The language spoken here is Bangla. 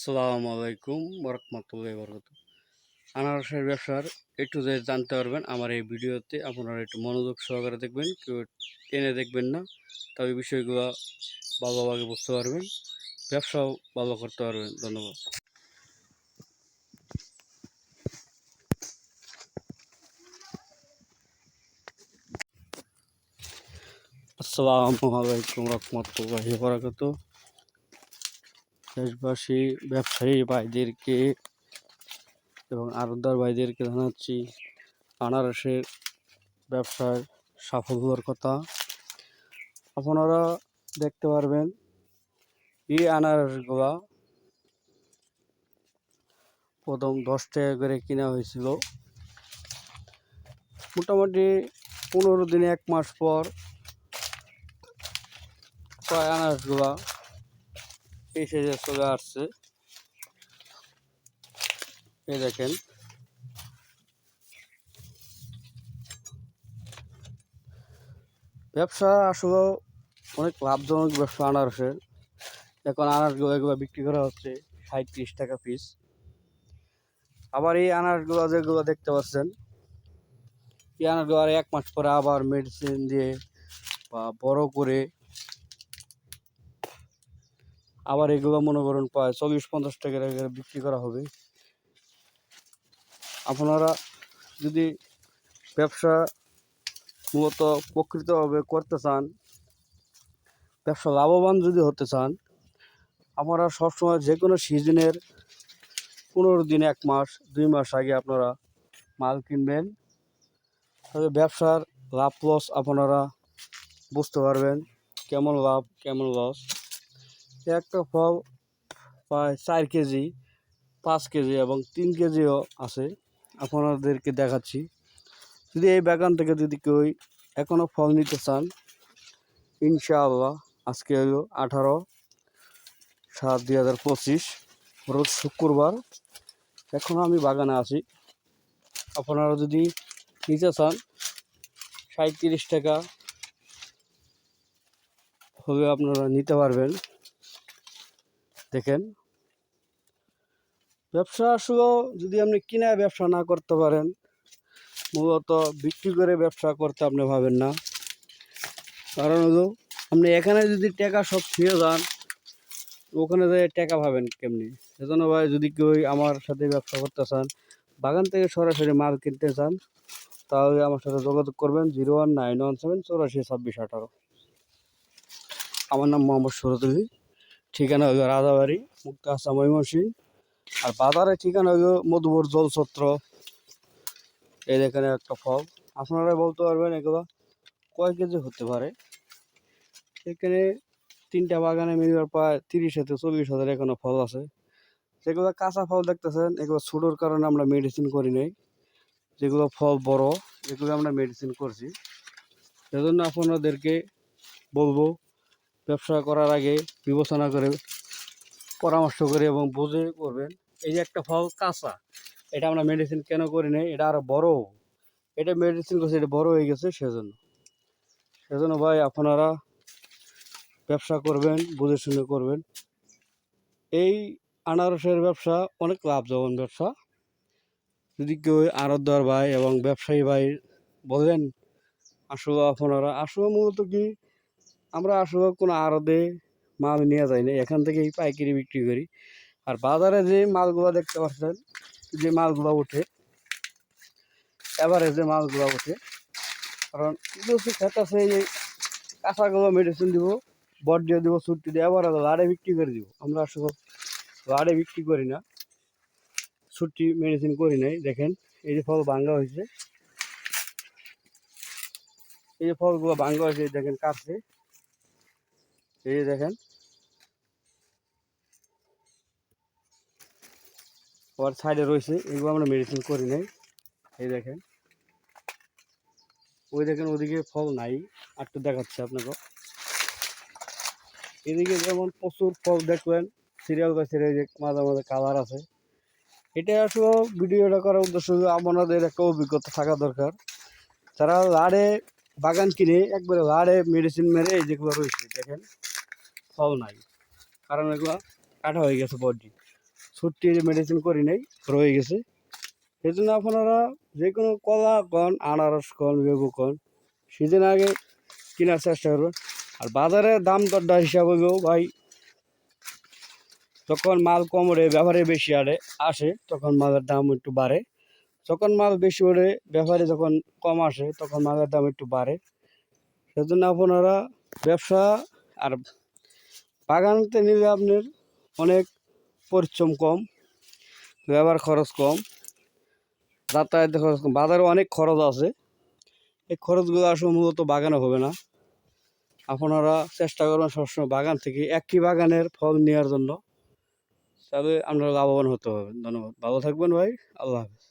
আসসালামু আলাইকুম বরকমতুল্লাহ বরকত আনারসের ব্যবসার একটু যে জানতে পারবেন, আমার এই ভিডিওতে আপনারা একটু মনোযোগ সহকারে দেখবেন, কেউ টেনে দেখবেন না তবে বিষয়গুলো ভালোভাবে বুঝতে পারবেন, ব্যবসাও ভালো করতে পারবেন, ধন্যবাদ। আসসালামু আলাইকুম রহমতুল্লাহ বরকত দেশবাসী ব্যবসায়ী ভাইদেরকে এবং আরদার ভাইদেরকে জানাচ্ছি, আনারসের ব্যবসায় সাফল্যর কথা। আপনারা দেখতে পারবেন এই আনারসগুলা প্রথম দশ টাকা করে কেনা হয়েছিল। মোটামুটি পনেরো দিনে, এক মাস পর প্রায় আনারসগুলা সাইজে চলে আসছে। এই দেখেন। ব্যবসা আসলে অনেক লাভজনক ব্যবসা আনারসের এখন আনারসগুলো এগুলো বিক্রি করা হচ্ছে ষাট ত্রিশ টাকা পিস আবার এই আনারসগুলো যেগুলো দেখতে পাচ্ছেন, এই আনারসগুলো আর এক মাস পরে আবার মেডিসিন দিয়ে বা বড় করে আবার এগুলো মনে করুন প্রায় চল্লিশ পঞ্চাশ টাকা করে বিক্রি করা হবে। আপনারা যদি ব্যবসা মূলত প্রকৃতভাবে করতে চান, ব্যবসা লাভবান যদি হতে চান, আপনারা সবসময় যে কোনো সিজনের পনেরো দিন, এক মাস, দুই মাস আগে আপনারা মাল কিনবেন। তবে ব্যবসার লাভ লস আপনারা বুঝতে পারবেন, কেমন লাভ, কেমন লস একটা ফল প্রায় চার কেজি, পাঁচ কেজি এবং তিন কেজিও আছে। আপনাদেরকে দেখাচ্ছি। যদি এই বাগান থেকে যদি কেউ এখনও ফল নিতে চান, ইনশাআল্লাহ আজকে হলো আঠারো সাত দুই হাজার পঁচিশ, রোজ শুক্রবার। এখনও আমি বাগানে আছি। আপনারা যদি নিতে চান সাঁত্রিশ টাকা হলে আপনারা নিতে পারবেন। দেখেন। ব্যবসা আসলে যদি আপনি কিনা ব্যবসা না করতে পারেন, মূলত বিক্রি করে ব্যবসা করতে আপনি ভাবেন না। কারণ আপনি এখানে যদি টাকা সব ফিরে যান, ওখানে যে টাকা ভাবেন কেমনি? সেজন্য ভাই, যদি কেউ আমার সাথে ব্যবসা করতে চান, বাগান থেকে সরাসরি মাল কিনতে চান, তাহলে আমার সাথে যোগাযোগ করবেন zero one nine one seven চৌরাশি ছাব্বিশ আঠারো। আমার নাম মোহাম্মদ সরতুলি। ঠিকানা হইল রাজাবাড়ি মুক্তা আসাম ময়মনসিং আর বাজারের ঠিকানা হইল মধুবর জলছত্র। এই দেখেন একটা ফল। আপনারা বলতে পারবেন এগুলো কয় কেজি হতে পারে? এখানে তিনটা বাগানে মিলিবার প্রায় তিরিশ থেকে চল্লিশ হাজার এখনও ফল আছে। যেগুলো কাঁচা ফল দেখতেছেন, এগুলো ছোটোর কারণে আমরা মেডিসিন করি নাই। যেগুলো ফল বড়, এগুলো আমরা মেডিসিন করছি। সেজন্য আপনাদেরকে বলব ব্যবসা করার আগে বিবেচনা করে পরামর্শ করে এবং বুঝে করবেন। এই যে একটা ফল কাঁচা, এটা আমরা মেডিসিন কেন করি নাই? এটা আরও বড়। এটা মেডিসিন করছে, এটা বড় হয়ে গেছে সেজন্য। সেজন্য ভাই আপনারা ব্যবসা করবেন, বুঝে শুনে করবেন। এই আনারসের ব্যবসা অনেক লাভজনক ব্যবসা। যদি কেউ আড়তদার ভাই এবং ব্যবসায়ী ভাই বলেন, আসলে আপনারা, আসলে মূলত কি আমরা আসলে কোনো আড়তে মাল নিয়ে যাই না। এখান থেকেই পাইকারি বিক্রি করি। আর বাজারে যে মালগুলো দেখতে পাচ্ছেন, যে মালগুলো ওঠে এবারে যে মালগুলো ওঠে, কারণ কিছু আছে এই কাঁচাগুলো মেডিসিন দিব, বট দিয়ে দিব ছুটি দিয়ে এবার লাড়ে বিক্রি করে দিব। আমরা আসলে লাড়ে বিক্রি করি না। ছুটি মেডিসিন করি নাই। দেখেন, এই যে ফল ভাঙ্গা হয়েছে। এই যে ফলগুলো ভাঙ্গা হয়েছে, দেখেন কাটছে। এই দেখেন। ওর সাইডে রয়েছে, এগুলো আমরা মেডিসিন করি নাই। এই দেখেন। ওই দেখেন, ওদিকে ফল নাই। আর একটু দেখাচ্ছে আপনাকে। এদিকে যেমন প্রচুর ফল দেখবেন সিরিয়াল বা সিরিয়াল মাঝে মাঝে কালার আছে। এটা আসলে ভিডিওটা করার উদ্দেশ্য আপনাদের একটা অভিজ্ঞতা থাকা দরকার। তারা লাড়ে বাগান কিনে একবারে লাড়ে মেডিসিন মেরে এই যেগুলো রয়েছে, দেখেন। ফল নাই। কারণ এগুলো কাটা হয়ে গেছে বডি ছুটির মেডিসিন করি নাই, রয়ে গেছে। সেই জন্য আপনারা যে কোনো কলা কন, আনারস কন, লেবু কন, সেদিন আগে কেনার চেষ্টা করবেন। আর বাজারে দাম দরটা হিসাব ভাই, যখন মাল কম ওঠে, ব্যবহারে বেশি আরে আসে, তখন মালের দাম একটু বাড়ে। যখন মাল বেশি ওঠে, ব্যবহারে যখন কম আসে, তখন মালের দাম একটু বাড়ে। সেজন্য আপনারা ব্যবসা আর বাগানতে নিলে আপনার অনেক পরিশ্রম কম, ব্যবহার খরচ কম যাতায়াতের খরচ কম, বাজারে অনেক খরচ আছে। এই খরচগুলো আসলে মূলত বাগানে হবে না। আপনারা চেষ্টা করবেন সবসময় বাগান থেকে একই বাগানের ফল নেওয়ার জন্য। তবে আপনারা লাভবান হতে হবে। ধন্যবাদ। ভালো থাকবেন ভাই। আল্লাহ হাফেজ।